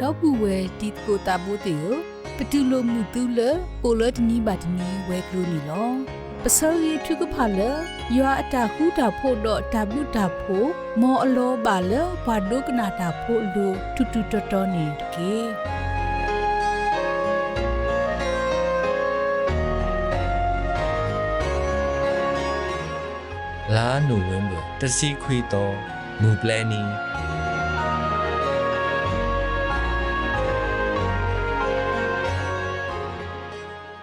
တော့ပူဝဲဒီကိုတာဘိုတေပတူလိုမှုတူလပိုလတနီဘာတနီဝဲကလူနီလောပစောရီထုကဖာလယွာအတာဟူတာဖို့တော့တဘလူတာဖို့မောအလောပါလဘာဒုကနာတာဖို့လူတူတူတော်တော်နေကေလာနိုဝင်ဘာတစီခွေတော့မူပလန်နီ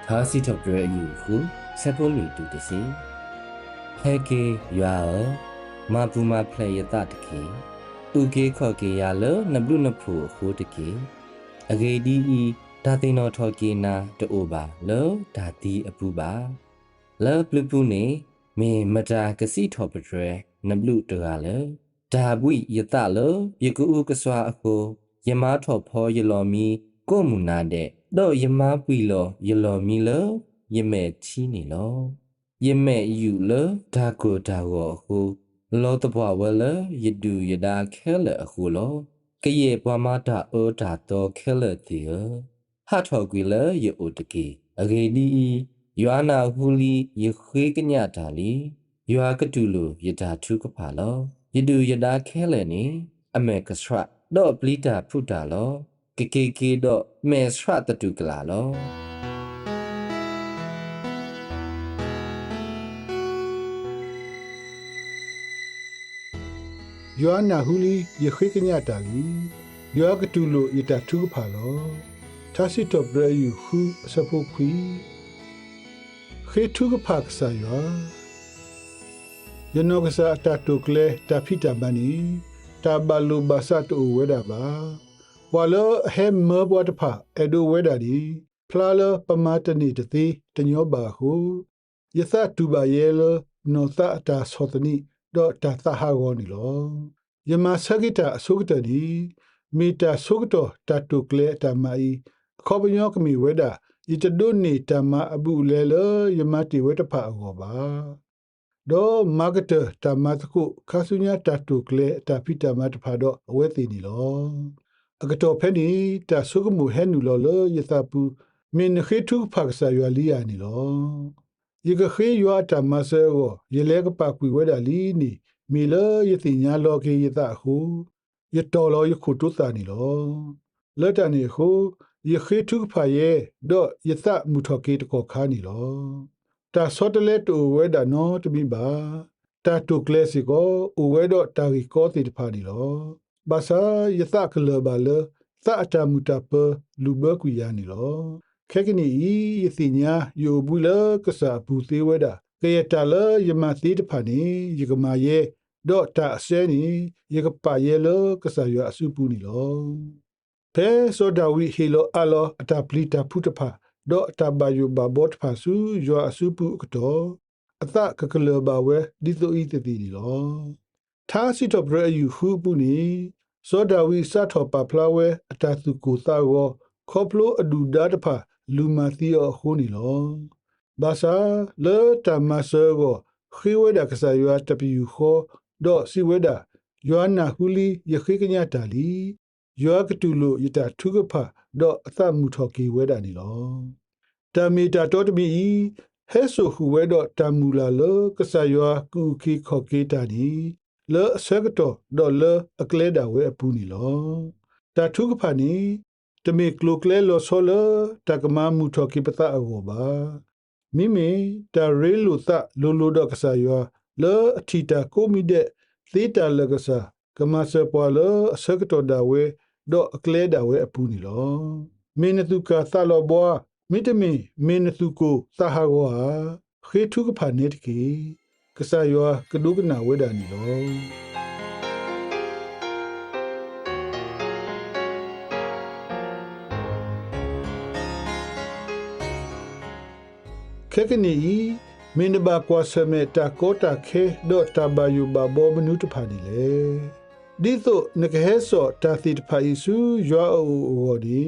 ဟာစီတော့ပြယူခုဆက်ဖို့လူတူတစီဟဲကေရွာမပူမဖလေယတတကေဥကေခော့ကေရလနဘလူနဖူခိုးတကေအဂေဒီဤဒါသိနောထော်ကေနာတိုးပါလောဒါတီအပူပါလောပလူပူနေမေမတာကစီထော်ပထရနဘလူတကလေဒါဘွိယတလောယကူဥကစွာအခုယမထော်ဖောယလောမီကိုမူနာတဲ့ တော့ယမပွီလောယလောမီလောယမဲချီနေလောယမဲယူလောဒါကိုဒါကိုအခုလောတဘဝလယဒူယဒါခဲလအခုလောကရေပွားမတာအောတာတော့ခဲလတီဟတ်ထော်ကွေလယအိုတကေအဂေဒီယွာနာဟူလီယခွေကညတာလီယွာကတူလိုယဒါထုကဖာလောယဒူယဒါခဲလနေအမေကစရတော့ပလီတာဖုတာလော ကေကေကေတော့မေစရတတုကလာလောယောအနာဟူလီယခိကညတာလီယောကတူလိုယတထုဖာလောသာစီတော့ဘရယူဟုစဖို့ခွီခေထုကဖက်ဆာယောယနောကစားတတုကလေတဖိတဘနီတဘလူဘဆတ်ဝေဒဘာ ဝါလောဟဲမေဘဝတဖအဒိုဝေဒဒီဖလာလပမာတနီတတိတညောဘာဟုယသတူဘာယေလနောသအတာသောတနီတော့တသဟာဂောနီလောယမဆဂိတာအစုကတဒီမီတာဆုကတောတတုကလေတမိုင်ခောပညောကမီဝေဒဤတဒုန်နီတမအဘူးလေလယမတိဝေတဖာအောပါဒေါ်မာဂတတမတ်ခုခါဆုညာတတုကလေတပိတမတ်ဖာတော့အဝဲသိနီလော အကတော်ဖဲနီတဆုကမှုဟဲနူလောလယသပူမင်းခေထုဖက်ဆာယလီယာနီလောယကခေယွာတမဆေကိုယလေကပကွေဝဲဒါလီနီမီလယတိညာလောကေယတဟုယတော်လောယခုတုတာနီလောလက်တနီဟုယခေထုဖာယေဒေါယသမုထကေတကောခါနီလောတာစောတလက်တူဝဲဒါနောတမိပါတာတုကလစီကိုဥဝဲတော့တာရီကောတိတဖာနီလော ဘာသာယသကလဘလသအတမုတပလူဘကွေယာနီလောခဲကနီဤယသိညာယိုဘူးလကစားဘူးသေးဝဲတာကရတလယမသီတဖာနီယကမာယေဒေါ်တာအစဲနီယကပါယေလကစားရအစုပူနီလောဖဲဆိုဒဝီဟီလိုအလောအတပလီတာဖုတဖာဒေါ်တဘယုဘဘော့ဖာဆူယောအစုပူကတော့အသကကလဘဝဲဒီတိုဤတတိနီလော သာစီတော့ဘရယူဟုပူနီစောဒဝီစတ်တော်ပဖလာဝဲအတသူကိုသာကိုခေါပလိုအဒူဒါတဖာလူမသီအဟိုနီလောဘာသာလေတမဆောကိုခိဝဲဒကဆာယွာတပီယူခေါ်ဒေါ်စီဝဲဒယောနာဟူလီယခိကညာတာလီယောကတူလိုယတထုကဖဒေါ်အသမူထော်ကီဝဲဒနီလောတမီတာတော်တမီဟဲဆိုဟူဝဲတော့တမူလာလောကဆာယွာကူခီခေါကေတာဒီ လောအစကတော့ဒေါ်လာအကလဲတာဝဲအပူနီလောတာထုကဖာနီတမေကလိုကလဲလောဆောလတကမမှုထော်ကိပတာအောပါမိမေတရေလူသလိုလိုတော့ကစားယောလောအထီတာကိုမီတဲ့သေတာလကစားကမဆပွာလအစကတော်ဒါဝဲတော့အကလဲဒါဝဲအပူနီလောမင်းနတုကသလောဘွားမိတမီမင်းနတုကိုသဟာဝါခေထုကဖာနေတကေ ကစားယောကဒုကနာဝဲဒါနီလောခေကနီမင်းဘကွာဆမေတာကိုတာခေဒေါ်တဘယူဘဘောမနုတဖာဒီလေဒီသို့နကဟဲဆောတာသီတဖာယေစုရွာအိုဝေါ်ဒီ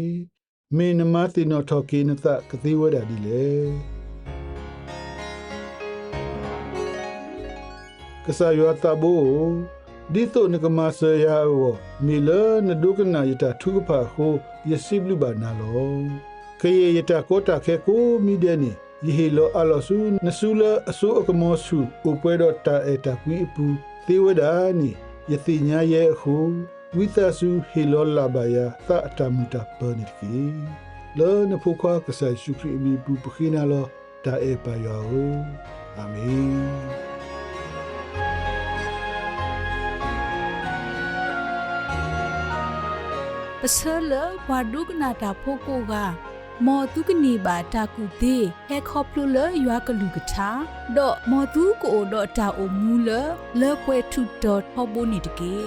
မင်းနမတိနောထောကိနသကတိဝဒဒီလေ ကဆာယောတဘူဒီသို့နကမဆရာဝမီလနဒုကနာယတထုကဖာဟိုယစိဘလူဘာနာလောခေယယတကိုတာခေကိုမီဒနီယဟီလောအလောဆုနဆူလအဆူအကမောဆုဥပွဲတော်တာအတာကွီပူသေဝဒာနီယတိညာရဲ့ခုဝိသဆုဟီလောလာဘယာသအတမူတာပနိကီလောနဖုခွာကဆာရှုခရီမီပူပခိနာလောတာအေပါယောအာမင် ပစလဝါဒုကနာတာဖိုကိုကမော်တုကနေပါတာကူသေးဟဲခေါပလူလရွာကလူကထာဒေါ်မော်တုကိုဒေါ်တာအိုမူလလေပွဲထုဒေါ်ဟောဘိုနီတကေ